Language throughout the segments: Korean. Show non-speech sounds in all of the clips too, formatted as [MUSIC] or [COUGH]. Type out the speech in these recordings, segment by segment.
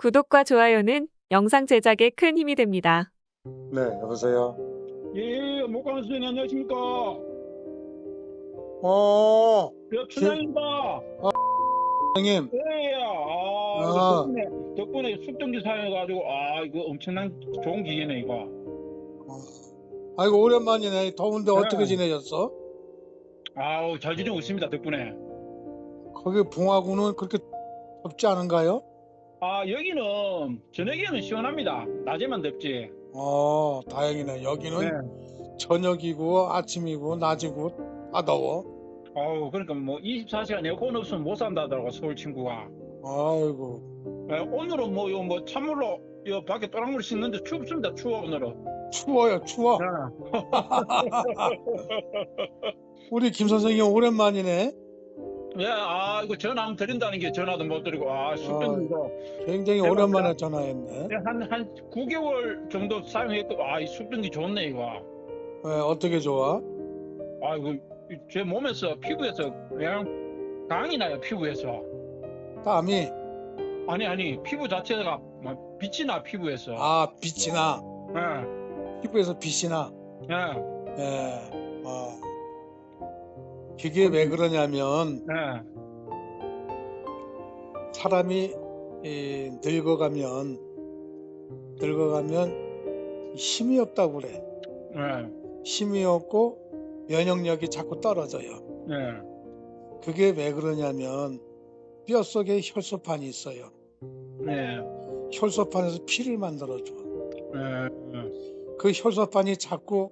구독과 좋아요는 영상 제작에 큰 힘이 됩니다. 네, 여보세요. 예, 목광 선생님 안녕하십니까? 어, 여 춘향입니다. 형님. 예, 아, 아. 덕분에, 덕분에 숙정지 사용해가지고, 아, 이거 엄청난 좋은 기계네, 이거. 아이고, 오랜만이네. 더운데 네. 어떻게 지내셨어? 아우, 잘 지내고 있습니다, 덕분에. 거기 봉화구는 그렇게 덥지 않은가요? 아, 여기는 저녁에는 시원합니다. 낮에만 덥지. 어, 다행이네. 여기는 네. 저녁이고 아침이고 낮이고 다 더워. 아우, 그러니까 뭐 24시간 에어컨 없으면 못 산다 하더라고, 서울 친구가. 아이고, 예, 오늘은 뭐, 요, 뭐, 찬물로, 요, 밖에 또랑물 씻는데 춥습니다, 추워, 오늘은. 추워요, 추워. 네. [LAUGHS] 우리 김 선생님 오랜만이네. 예, 아, 이거 전화 한번 드린다는 게 전화도 못 드리고, 아, 숙정지도. 굉장히 대박이다. 오랜만에 전화했네. 네, 한, 한 9개월 정도 사용했고, 아, 이 숙변기 좋네, 이거. 네, 어떻게 좋아? 아, 이거, 이제 몸에서, 피부에서, 그냥, 강이 나요, 피부에서. 땀이, 아니, 아니, 피부 자체가, 막 빛이 나, 피부에서. 아, 빛이 나. 예, 피부에서 빛이 나. 예, 예, 어. 그게 왜 그러냐면, 예. 사람이 이, 늙어가면 늙어가면 힘이 없다고 그래. 예, 힘이 없고 면역력이 자꾸 떨어져요. 예. 그게 왜 그러냐면 뼈 속에 혈소판이 있어요. 예, 혈소판에서 피를 만들어줘. 예, 그 혈소판이 자꾸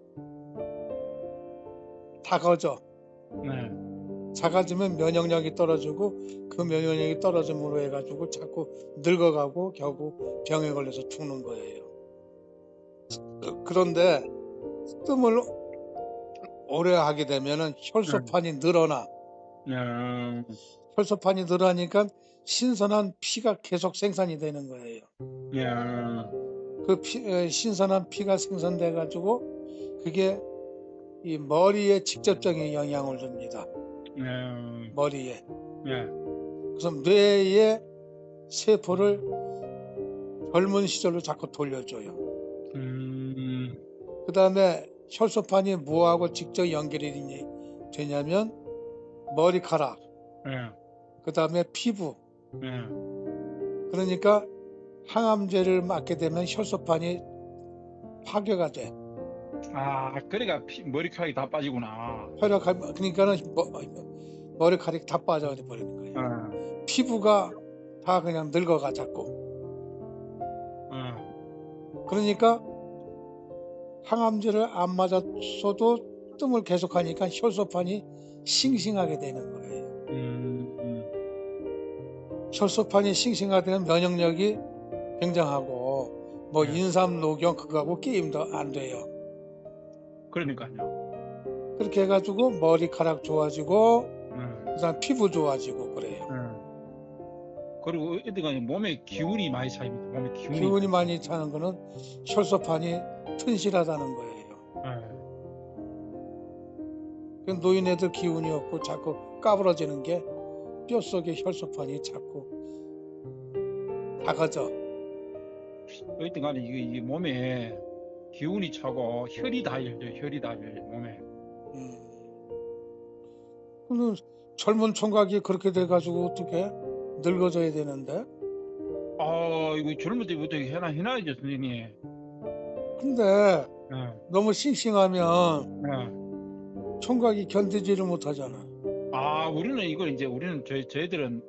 작아져. 예. 작아지면 면역력이 떨어지고 그 면역력이 떨어짐으로 해가지고 자꾸 늙어가고 결국 병에 걸려서 죽는 거예요. 그- 그런데 뜸을 오래 하게 되면은 혈소판이 늘어나. 예, 혈소판이 늘어나니까 신선한 피가 계속 생산이 되는 거예요. 예, 그 피- 에, 신선한 피가 생산돼 가지고 그게 이 머리에 직접적인 영향을 줍니다. 예, 머리에. 예. 그래서 뇌의 세포를 젊은 시절로 자꾸 돌려줘요. 음, 그 다음에 혈소판이 뭐하고 직접 연결이 되냐- 되냐면 머리카락, 예, 그 다음에 피부. 예. 그러니까 항암제를 맞게 되면 혈소판이 파괴가 돼. 아, 그러니까 피- 머리카락이 다 빠지구나. 혈액 그러니까는 머, 머리카락이 다 빠져 버리는 거예요. 예, 피부가 다 그냥 늙어가 자꾸. 예. 그러니까 항암제를 안 맞았어도 뜸을 계속하니까 혈소판이 싱싱하게 되는 거예요. 음, 음. 혈소판이 싱싱하되면 면역력이 굉장하고 뭐 네. 인삼 녹용 그거하고 게임도 안 돼요. 그러니까요. 그렇게 해가지고 머리카락 좋아지고 예. 그다음 피부 좋아지고 그래요. 예. 그리고 어디가 몸에 기운이 많이 차입니다. 몸에 기운이. 기운이 많이 차는 거는 혈소판이 튼실하다는 거예요. 예. 그 노인 애들 기운이 없고 자꾸 까부러지는 게뼈 속에 혈소판이 자꾸 작아져. 어쨌든 간에 이게 몸에 기운이 차고 혈이 다 열려, 혈이 다 열려, 몸에. 음. 그럼 젊은 총각이 그렇게 돼가지고 어떻게 늙어져야 되는데? 아, 이거 젊을 때부터 해나, 해놔야죠, 선생님. 근데 예, 너무 싱싱하면 예. 총각이 견디지를 못하잖아. 아, 우리는 이걸 이제, 우리는 저희, 저희들은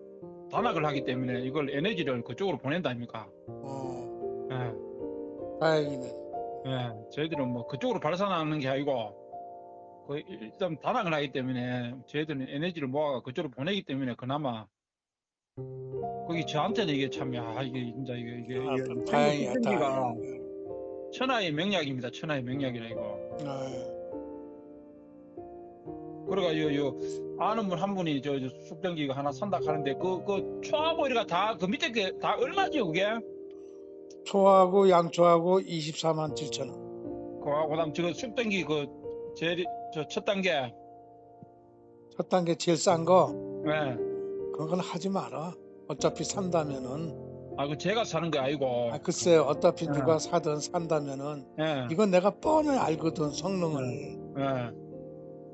단학을 하기 때문에 이걸 에너지를 그쪽으로 보낸다 아닙니까? 어, 예, 다행이네. 예. 저희들은 뭐 그쪽으로 발산하는 게 아니고, 그 일단 단학을 하기 때문에 저희들은 에너지를 모아가 그쪽으로 보내기 때문에 그나마 거기 저한테는 이게 참, 야, 이게 진짜 이게, 이게, 아, 다행이야, 생기가 다행이야. 천하의 명약입니다. 천하의 명약이라 이거. 아유, 그래가 요, 요 아는 분 한 분이 저, 저 숙변기가 하나 산다 하는데 그, 그 초하고 이래가 다 그 밑에 게 다 얼마죠 그게? 초하고 양초하고 24만 7천 원. 그 그 다음 저 숙변기 그 제일 저첫 단계. 첫 단계 제일 싼거 예. 그건 하지 마라. 어차피 산다면은 아, 그 제가 사는 게 아니고. 아, 글쎄 어차피 네. 누가 사든 산다면은 예. 이건 내가 뻔히 알거든 성능을. 예.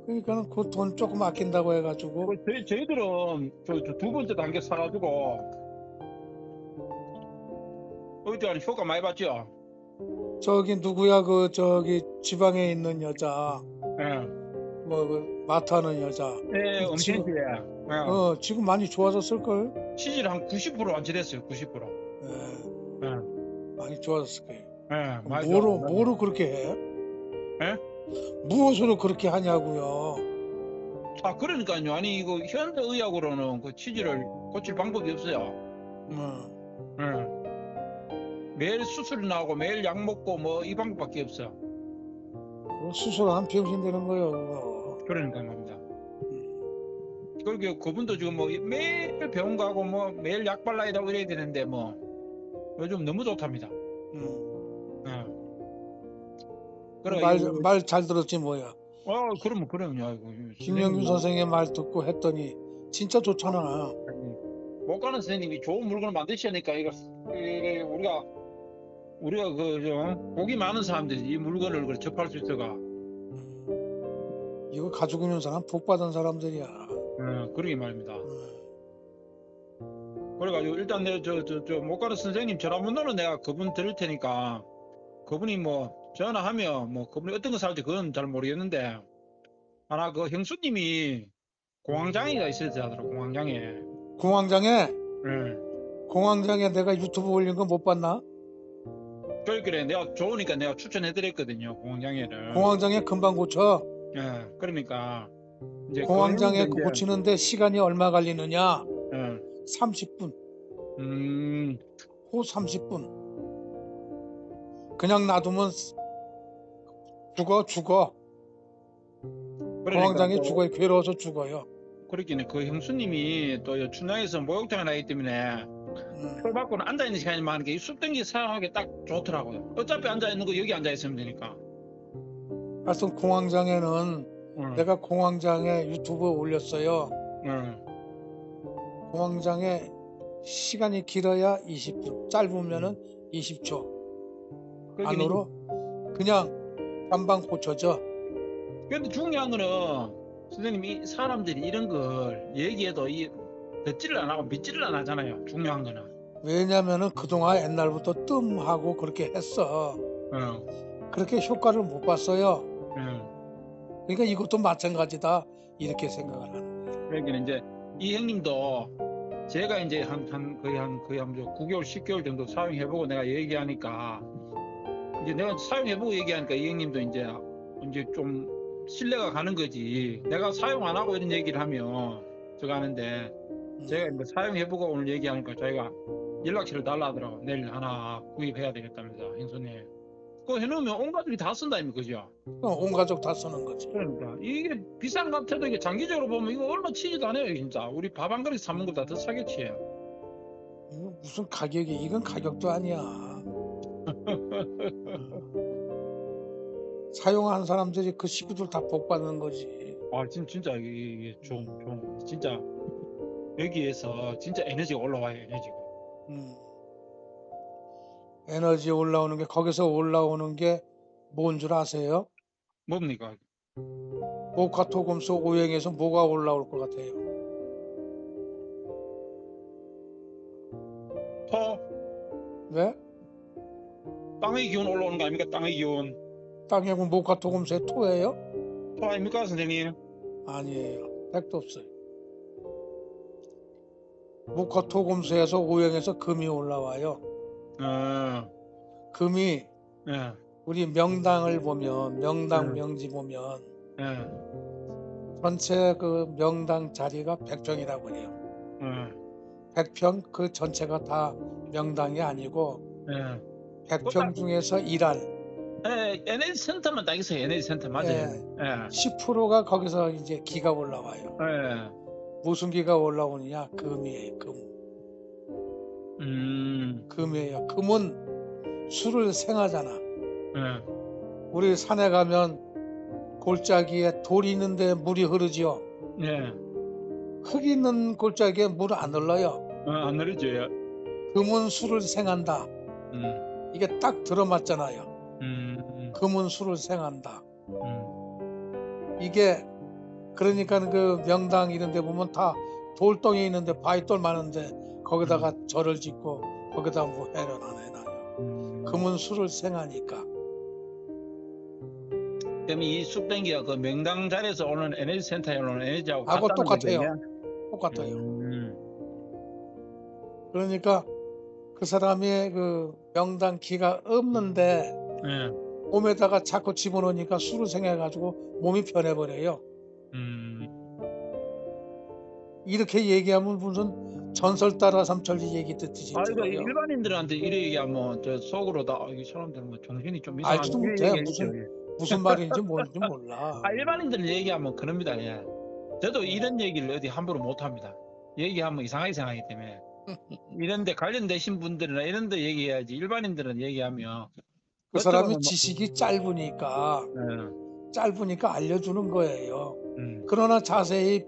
그러니까는 그 돈 조금 아낀다고 해가지고 그 저희, 저희들은 저, 저 두 번째 단계 사가지고 어디 가는 효과 많이 봤죠? 저기 누구야 그 저기 지방에 있는 여자 예. 뭐 그 마트하는 여자 예, 지금- 엄청시에 예. 어 지금 많이 좋아졌을 걸 치질 한 90% 완치됐어요. 90%. 예, 예. 많이 좋아졌을 거예요 예. 많이 뭐로 좋았어요. 뭐로 그렇게 해? 예? 무엇으로 그렇게 하냐고요 아 그러니까요. 아니 이거 현대 의학으로는 그 치질을 고칠 방법이 없어요. 음, 예. 매일 수술 나오고 매일 약 먹고 뭐 이 방법밖에 없어요. 그거 수술 한 병신 되는 거예요 그거 그러니까 말입니다. 음, 그러게 그분도 지금 뭐 매일 병원 가고 뭐 매일 약 발라야 되고 이래야 되는데 뭐 요즘 너무 좋답니다. 음. 예. 그래 말잘 들었지 뭐야 어 그러면 그럼요. 선생님, 선생의 말 듣고 했더니 진짜 좋잖아 못 가는 선생님이 좋은 물건을 만드시니까 이거 우리가 우리가 그저 복이 많은 사람들이 이 물건을 그래 접할 수 있어가. 음. 이거 가지고 있는 사람 복 받은 사람들이야 예, 그러게 말입니다. 음. 그래가지고 일단 내가 저저 저못 가는 선생님 전화번호는 내가 그분 드릴 테니까 그분이 뭐 전화하면 뭐 그분이 어떤 거 살지 그건 잘 모르겠는데 하나 그 형수님이 공황장애가 있어야 되더라고 공황장애. 공황장애 예. 공황장애 내가 유튜브 올린 거 못 봤나? 그래 내가 좋으니까 내가 추천해드렸거든요 공황장애를. 공황장애 금방 고쳐. 예. 그러니까 이제 공황장애 이제- 고치는데 시간이 얼마 걸리느냐? 예. 30분. 음. 호 30분. 그냥 놔두면 죽어 죽어. 그러니까 공황장애 또 죽어요. 괴로워서 죽어요. 그렇기는 그 형수님이 또 춘향에서 목욕탕을 하기 때문에 음. 표 받고는 앉아 있는 시간이 많으니까 이 숲등기 사용하기 딱 좋더라고요. 어차피 앉아 있는 거 여기 앉아 있으면 되니까. 하여튼 공황장애는 응. 내가 공황장애 유튜브에 올렸어요. 응. 공황장애 시간이 길어야 20분, 짧으면은 20초 그러기는- 안으로 그냥 금방 고쳐져. 근데 중요한 거는 선생님이 이 사람들이 이런 걸 얘기해도 이 듣지를 안 하고 믿지를 안 하잖아요. 중요한 거는. 왜냐면은 그동안 옛날부터 뜸하고 그렇게 했어. 응. 그렇게 효과를 못 봤어요. 응. 그러니까 이것도 마찬가지다. 이렇게 생각을 하는 거예요. 그러기는 이제 이 형님도 제가 이제 한, 한 거의 한 거의 한 9개월, 10개월 정도 사용해보고 내가 얘기하니까 이제 내가 사용해보고 얘기하니까 이 형님도 이제 이제 좀 신뢰가 가는 거지. 내가 사용 안 하고 이런 얘기를 하면 저거 하는데 제가 이제 사용해보고 오늘 얘기하니까 자기가 연락처를 달라 하더라고. 내일 하나 구입해야 되겠다면서 형수님. 그거 해놓으면 온 가족이 다 쓴다 아닙니까 그죠? 그럼 온 가족 다 쓰는 거지. 그러니까 이게 비싼 것 같아도 이게 장기적으로 보면 이거 얼마 치지도 않아요 진짜. 우리 밥 한 그릇 사 먹는 것보다 더 싸겠지. 이거 무슨 가격이 이건 가격도 아니야. [LAUGHS] 사용한 사람들이 그 식구들 다 복 받는 거지. 아 진, 진짜 이게, 좋은 좋은 거. 진짜 여기에서 진짜 에너지가 올라와요 에너지가. 음. 에너지 올라오는 게 거기서 올라오는 게 뭔 줄 아세요? 뭡니까? 모카토금수 오행에서 뭐가 올라올 것 같아요? 토 왜? 땅의 기운 올라오는 거 아닙니까? 땅의 기운. 땅에 그 모카토금수의 토예요? 토 아닙니까 선생님? 아니에요. 택도 없어요. 모카토금수에서 오행에서 금이 올라와요. 어, 금이 예, 우리 명당을 보면 명당 음. 명지 보면 예, 전체 그 명당 자리가 100평이라고 해요. 예, 100평 그 전체가 다 명당이 아니고 예. 100평 중에서 일할 예, 에너지 센터만 딱 있어요. 에너지 센터 맞아요. 예. 예, 10%가 거기서 이제 기가 올라와요. 예. 무슨 기가 올라오느냐? 금이에요. 금. 음, 금이에요. 금은 술을 생하잖아. 예, 우리 산에 가면 골짜기에 돌이 있는데 물이 흐르지요. 예. 흙 있는 골짜기에 물 안 흘러요. 어, 안 느리죠. 예. 금은 술을 생한다. 음, 이게 딱 들어맞잖아요. 음, 금은 술을 생한다. 음, 이게 그러니까 그 명당 이런 데 보면 다 돌덩이 있는데 바위돌 많은데 거기다가 절을 짓고 거기다 뭐 해를 안 해놔요. 음. 금은 술을 생하니까. 그럼 이 쑥땡기가 그 명당 자리에서 오는 에너지 센터에 오는 에너지하고 하고 같다는 똑같아요. 거죠, 똑같아요. 음, 그러니까 그 사람이 그 명당 기가 없는데 예, 몸에다가 자꾸 집어넣으니까 술을 생해가지고 몸이 변해버려요. 음, 이렇게 얘기하면 무슨 전설 따라 삼천리 얘기 듣듯이 아 이거. 일반인들한테 이래 얘기하면 저 속으로 다이 사람들은 뭐 정신이 좀 이상한 알지도 못해. 무슨- 예. 무슨 말인지 뭔지 몰라. [LAUGHS] 아 일반인들 얘기하면 그럽니다. 예. 저도 이런 얘기를 어디 함부로 못 합니다. 얘기하면 이상하게 생각하기 때문에 [LAUGHS] 이런데 관련되신 분들이나 이런데 얘기해야지 일반인들은 얘기하면 그 사람이 뭐- 지식이 짧으니까 예, 짧으니까 알려주는 거예요. 음, 그러나 자세히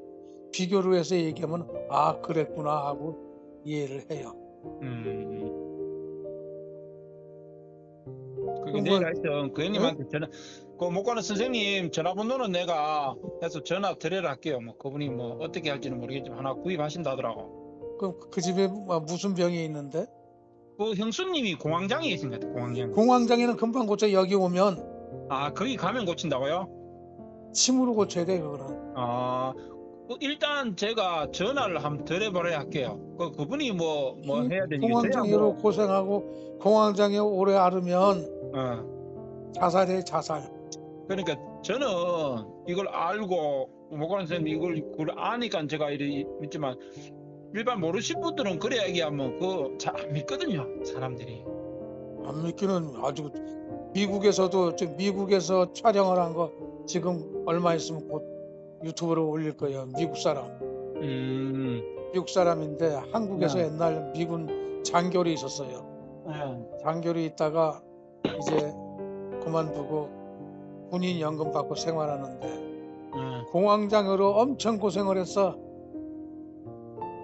비교를 해서 얘기하면 아 그랬구나 하고 이해를 해요. 음. 그게 그럼 내가 뭐- 하여튼 그 형님한테 전화 그못 가는 선생님 전화번호는 내가 해서 전화 드려라 할게요. 뭐 그분이 뭐 어떻게 할지는 모르겠지만 하나 구입하신다더라고. 그럼 그 집에 뭐 무슨 병이 있는데 그 형수님이 공황장애 같아. 공황장애. 공황장애는 금방 고쳐 여기 오면 아 거기 가면 고친다고요? 침으로 고쳐야 돼 그거는. 아 그 일단 제가 전화를 한번 드려보려 할게요. 그 그분이 뭐 뭐 해야 저야 공황장애로 뭐, 고생하고 공황장애 오래 앓으면 어. 자살해 자살. 그러니까 저는 이걸 알고 목관 선생님 이걸 그걸 아니까 제가 이리 믿지만 일반 모르신 분들은 그래 얘기하면 그거 잘 안 믿거든요 사람들이 안 믿기는 아주 미국에서도 지금 미국에서 촬영을 한 거 지금 얼마 있으면 곧 유튜브로 올릴 거예요. 미국 사람. 음 미국 사람인데 한국에서 네. 옛날 미군 장교리 있었어요. 예. 장교리 있다가 이제 그만두고 군인 연금 받고 생활하는데 예. 공황장애로 엄청 고생을 했어.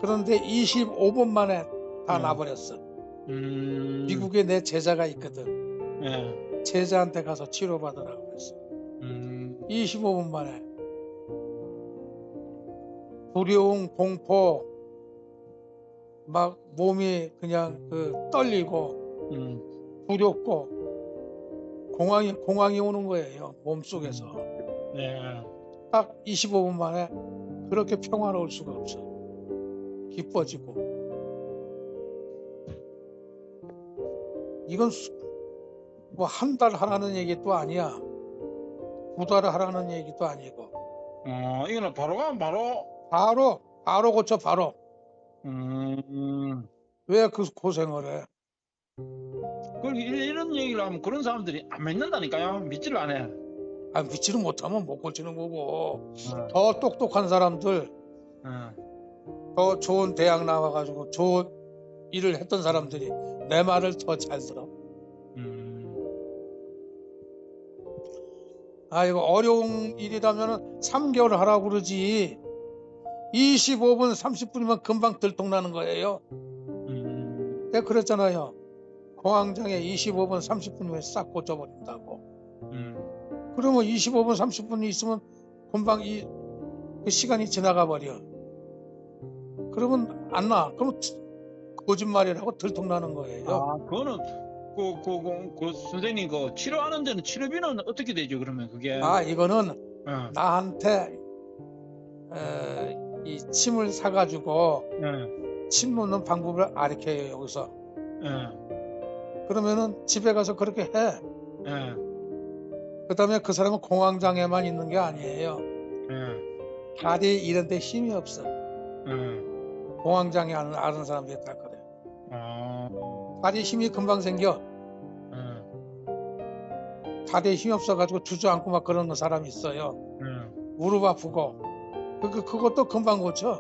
그런데 25분 만에 다 네. 나버렸어. 음, 미국에 내 제자가 있거든. 예. 제자한테 가서 치료받으라고 그랬어. 음, 25분 만에. 두려움, 공포, 막 몸이 그냥 그 떨리고 음, 두렵고 공황이 공황이 오는 거예요 몸 속에서 예. 딱 25분 만에 그렇게 평화로울 수가 없어 기뻐지고 이건 뭐 한 달 하라는 얘기도 아니야. 두 달 하라는 얘기도 아니고. 어, 이거는 바로 가면 바로? 바로 바로 고쳐 바로. 음, 왜 그 고생을 해? 그 이- 이런 얘기를 하면 그런 사람들이 안 믿는다니까요. 믿지를 않아 아, 믿지를 못하면 못 고치는 거고. 어, 더 똑똑한 사람들 어. 더 좋은 대학 나와가지고 좋은 일을 했던 사람들이 내 말을 더 잘 들어. 음, 아 이거 어려운 일이라면 3개월 하라고 그러지. 25분 30분이면 금방 들통나는 거예요. 음, 내가 그랬잖아요. 공황장애 25분 30분이면 싹 고쳐버린다고. 음. 그러면 25분 30분이 있으면 금방 이, 그 시간이 지나가 버려. 그러면 안 나. 그러면 거짓말이라고 들통나는 거예요. 아, 그거는 그, 그, 그, 그 선생님 그 치료하는 데는 치료비는 어떻게 되죠? 그러면 그게 아 이거는 어, 나한테 에, 이 침을 사가지고 예, 침 놓는 방법을 가르쳐요 여기서 예, 그러면은 집에 가서 그렇게 해 예, 그 다음에 그 사람은 공황장애만 있는 게 아니에요 예, 다리 이런 데 힘이 없어 예. 공황장애 아는, 아는 사람들이 다 그래 아, 다리 힘이 금방 생겨 예, 다리에 힘이 없어가지고 주저앉고 막 그러는 사람이 있어요 예, 무릎 아프고 그, 그- 그것도 금방 고쳐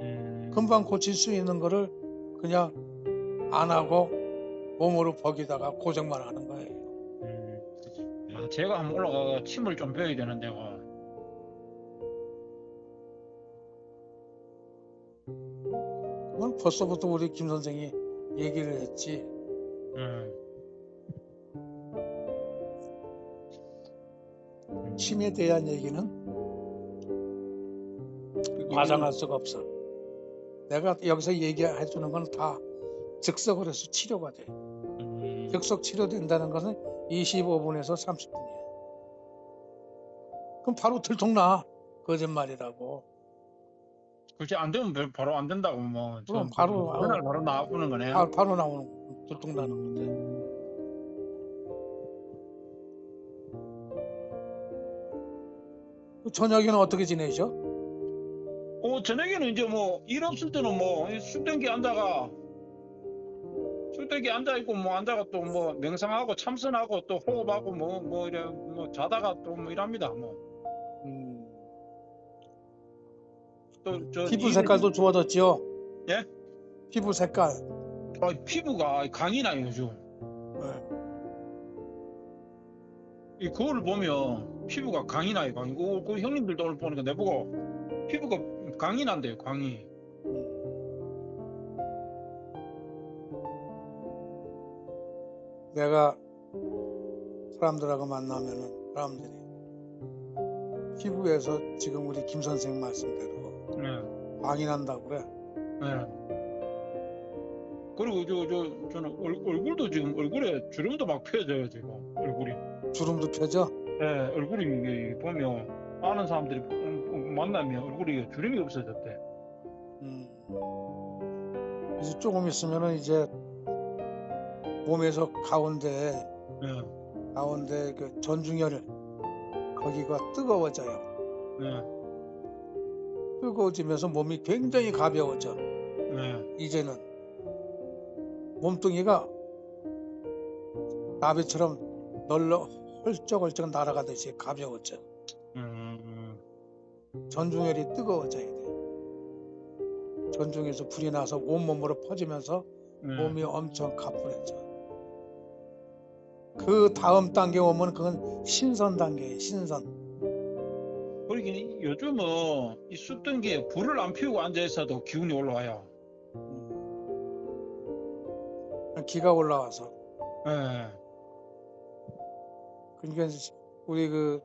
음, 금방 고칠 수 있는 거를 그냥 안 하고 몸으로 버기다가 고생만 하는 거예요. 음. 아, 제가 한번 올라가 침을 좀 배워야 되는데 어. 그건 벌써부터 우리 김 선생이 얘기를 했지. 예. 침에 대한 얘기는 과장할 수가 없어. 내가 여기서 얘기해 주는 건 다 즉석으로 해서 치료가 돼. 음, 즉석 치료된다는 것은 25분에서 30분이에요. 그럼 바로 들통나. 거짓말이라고. 그렇지 안 되면 별- 바로 안 된다고 뭐. 그럼 좀 바로 그날 바로 나오는 거네. 바로, 바로 나오는 거, 들통나는 건데. 저녁에는 어떻게 지내셔? 어, 저녁에는 이제 뭐, 일 없을 때는 뭐, 술땡기 앉아가, 술땡기 앉아 있고, 뭐, 앉아가 또 뭐, 명상하고, 참선하고, 또 호흡하고, 뭐, 뭐, 이래, 뭐, 자다가 또 뭐, 이랍니다, 뭐. 음, 또, 저. 피부 이- 색깔도 좋아졌지요? 예? 피부 색깔. 아, 피부가 강이 나요, 요즘. 네. 이 거울을 보면, 피부가 강이 나요, 강이. 그, 그 형님들도 오늘 보니까 내보고, 피부가 강이 난대요, 강이. 내가 사람들하고 만나면은 사람들이 피부에서 지금 우리 김 선생 말씀대로 네. 광이 난다고 그래. 네. 그리고 저, 저, 저는 얼, 얼굴도 지금, 얼굴에 주름도 막 펴져요, 지금. 얼굴이. 주름도 펴져. 네, 얼굴이 보면 아는 사람들이 음, 음, 만나면 얼굴이 주름이 없어졌대. 음. 이제 조금 있으면은 이제 몸에서 가운데 네, 가운데 그 전중혈 거기가 뜨거워져요. 네, 뜨거워지면서 몸이 굉장히 가벼워져. 네. 이제는 몸뚱이가 나비처럼 널러 헐쩍헐쩍 날아가듯이 가벼워져. 음, 음, 전중혈이 뜨거워져야 돼. 전중에서 불이 나서 온몸으로 퍼지면서 네. 몸이 엄청 가뿐해져. 그 다음 단계 오면 그건 신선 단계예요. 신선. 그러긴 요즘은 이 숯등기에 불을 안 피우고 앉아 있어도 기운이 올라와요. 기가 올라와서. 네. 그러니까 우리 그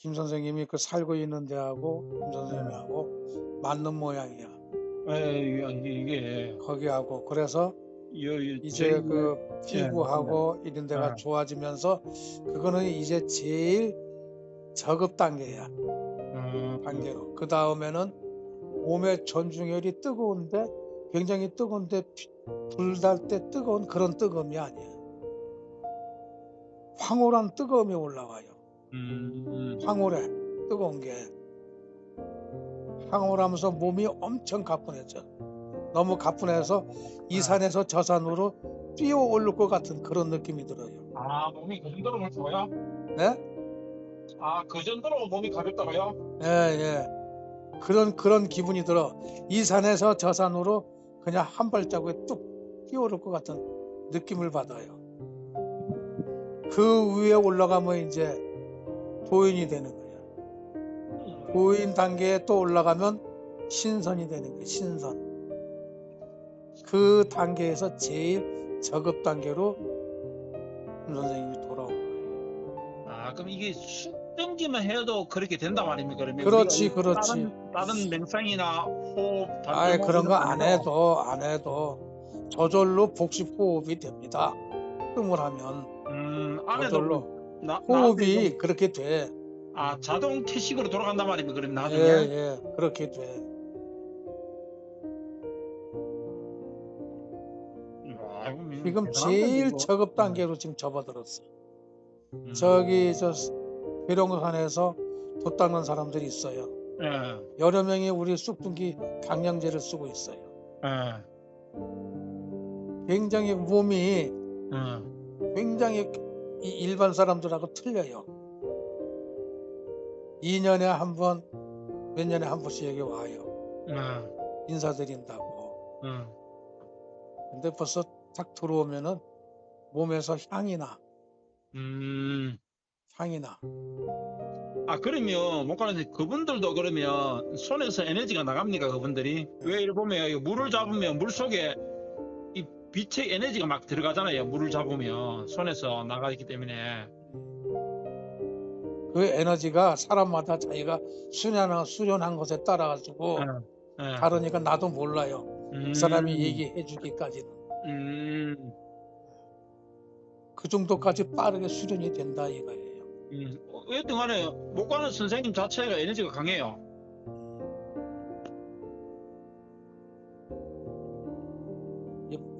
김 선생님이 그 살고 있는 데하고 김 선생님하고 맞는 모양이야. 네, 이게, 이게 거기하고 그래서 여, 여, 이제 제일- 그 피부하고 이런 데가 네. 좋아지면서 그거는 이제 제일 저급 단계야. 음, 단계로. 그 다음에는 몸의 전중혈이 뜨거운데 굉장히 뜨거운데 불 달 때 뜨거운 그런 뜨거움이 아니에요. 황홀한 뜨거움이 올라와요. 음, 황홀해. 뜨거운 게. 황홀하면서 몸이 엄청 가뿐해져. 너무 가뿐해서 이 산에서 저 산으로 뛰어 오를 것 같은 그런 느낌이 들어요. 아, 몸이 그 정도로 멀쩡해요? 네? 아, 그 정도로 몸이 가볍다고요? 예, 예. 그런, 그런 기분이 들어. 이 산에서 저 산으로 그냥 한 발자국에 뚝 뛰어오를 것 같은 느낌을 받아요. 그 위에 올라가면 이제 도인이 되는 거야. 도인 단계에 또 올라가면 신선이 되는 거야, 신선. 그 단계에서 제일 저급 단계로 김 선생님이 돌아온 거예요. 아, 그럼 이게 숯등기만 해도 그렇게 된단 말입니까? 그러면 그렇지, 그렇지. 다른, 다른 명상이나 호흡, 다른 그런 거안안 해도 안 해도 저절로 복식 호흡이 됩니다. 뜸을 하면 음, 안에도 저절로 나, 호흡이 나한테 그렇게 돼. 좀- 아, 자동 태식으로 돌아간단 말입니까? 그럼 나중에? 예, 예, 그렇게 돼. 아, 이거 지금 제일 건데, 저급 단계로 지금 접어들었어. 음. 저기 저 회룡산에서 돛 닦는 사람들이 있어요. 예, 여러 명이 우리 쑥둥기 강량제를 쓰고 있어요. 예, 굉장히 몸이 예. 굉장히 이 일반 사람들하고 틀려요. 2년에 한 번, 몇 년에 한 번씩 여기 와요. 예, 인사드린다고. 예. 근데 벌써 딱 들어오면은 몸에서 향이 나, 음, 향이 나. 아 그러면 목관에서 그분들도 그러면 손에서 에너지가 나갑니까 그분들이? 왜 이래 보면 이 물을 잡으면 물 속에 이 빛의 에너지가 막 들어가잖아요. 물을 잡으면 손에서 나가기 때문에. 그 에너지가 사람마다 자기가 수련한 수련한 것에 따라 가지고 예. 다르니까 나도 몰라요. 음, 그 사람이 얘기해 주기까지는 음, 그 정도까지 빠르게 수련이 된다 이거예요. 음. 어쨌든 간에 목관은 선생님 자체가 에너지가 강해요.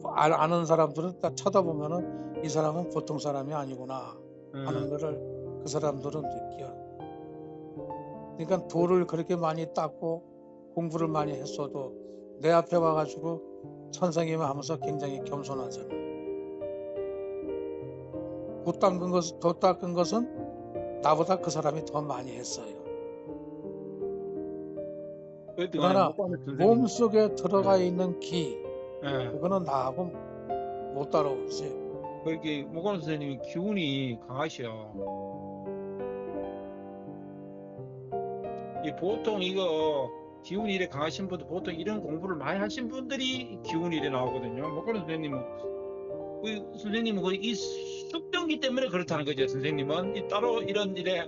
아- 아는 사람들은 딱 쳐다보면은 이 사람은 보통 사람이 아니구나 하는 음, 거를 그 사람들은 느껴. 그러니까 돌을 그렇게 많이 닦고 공부를 많이 했어도 내 앞에 와가지고 선생님을 하면서 굉장히 겸손하잖아. 못 닦은 것, 더 닦은 것은 나보다 그 사람이 더 많이 했어요. 그러나 선생님. 몸 속에 들어가 있는 기, 예. 그거는 나하고 못 따라오지. 거기 목관 선생님이 기운이 강하셔. 이 보통 이거 기운이 이래 강하신 분들 보통 이런 공부를 많이 하신 분들이 기운이 이래 나오거든요. 목관 선생님은 그 선생님은 거의 이 숙병기 때문에 그렇다는 거죠. 선생님은 이 따로 이런 일에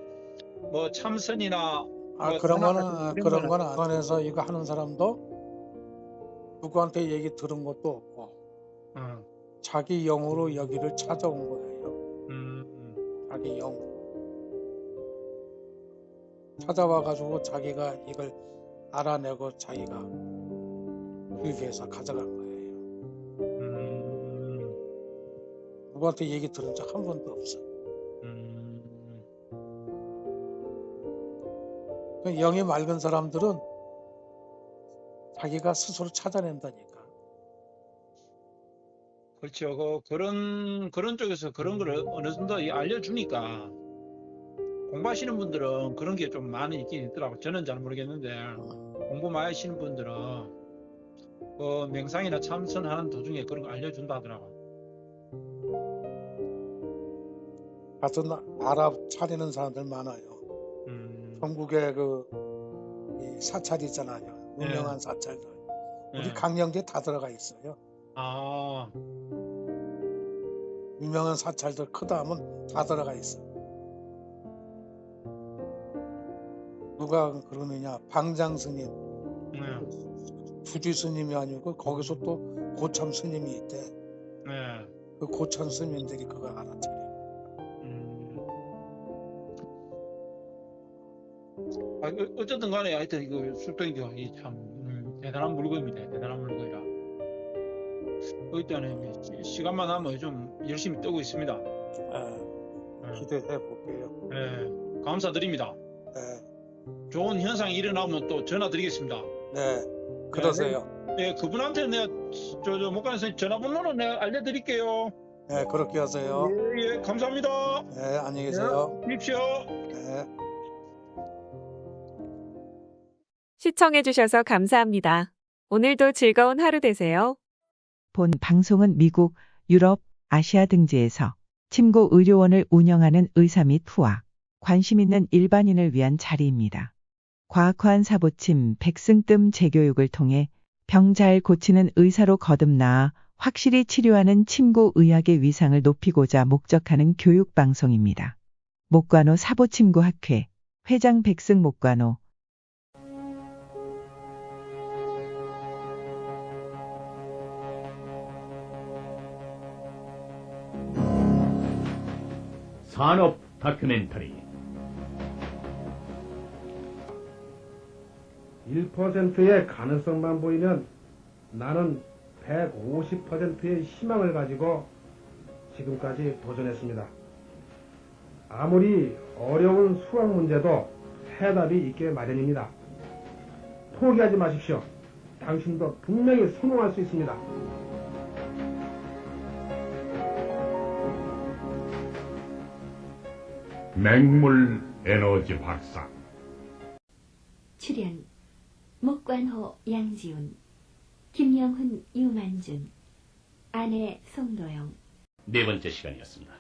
뭐 참선이나 아 뭐 그런 거는 그런 거는 안에서 이거 하는 사람도 누구한테 얘기 들은 것도 없고 어, 자기 영으로 여기를 찾아온 거예요. 음, 자기 영 찾아와 가지고 자기가 이걸 알아내고 자기가 교육해서 가져간 거예요. 음, 누구한테 얘기 들은 적 한 번도 없어. 음, 그 영이 맑은 사람들은 자기가 스스로 찾아낸다니까. 그렇죠. 그, 그런, 그런 쪽에서 그런 거를 어느 정도 이 알려주니까 공부하시는 분들은 그런 게 좀 많이 있긴 있더라고. 저는 잘 모르겠는데 공부 많이 하시는 분들은 그 명상이나 참선하는 도중에 그런 거 알려준다 하더라고. 같은 알아 차리는 사람들 많아요. 음, 전국에 그, 이 사찰 있잖아요. 유명한 사찰들. 우리 예. 강령제 다 들어가 있어요. 아, 유명한 사찰들 크다 하면 다 들어가 있어. 누가 그러느냐? 방장 스님, 네, 부주 스님이 아니고 거기서 또 고참 스님이 있대. 네. 그 고참 스님들이 그거 알아차려. 아, 어- 어쨌든 간에 하여튼 이거 술병기가 이참 음, 대단한 물건입니다. 대단한 물건이라. 일단은 시- 시간만 나면 좀 열심히 뜨고 있습니다. 예, 기대해 볼게요. 네, 감사드립니다. 네, 좋은 현상이 일어나면 또 전화 드리겠습니다. 네, 그러세요. 네, 그분한테 내가 저, 저 선생님 전화번호는 내가 알려드릴게요. 네, 그렇게 하세요. 예, 예, 감사합니다. 네, 안녕히 계세요. 십시오. 네. 시청해주셔서 감사합니다. 오늘도 즐거운 하루 되세요. 본 방송은 미국, 유럽, 아시아 등지에서 침구 의료원을 운영하는 의사 및 후와 관심 있는 일반인을 위한 자리입니다. 과학화한 사보침, 백승뜸 재교육을 통해 병 잘 고치는 의사로 거듭나아 확실히 치료하는 침구 의학의 위상을 높이고자 목적하는 교육 방송입니다. 목관호 사보침구 학회 회장 백승 목관호 산업 다큐멘터리 1%의 가능성만 보이면 나는 150%의 희망을 가지고 지금까지 도전했습니다. 아무리 어려운 수학 문제도 해답이 있게 마련입니다. 포기하지 마십시오. 당신도 분명히 성공할 수 있습니다. 맹물 에너지 박사 출연 목관호 양지훈. 김영훈 유만준. 아내 송도영. 네 번째 시간이었습니다.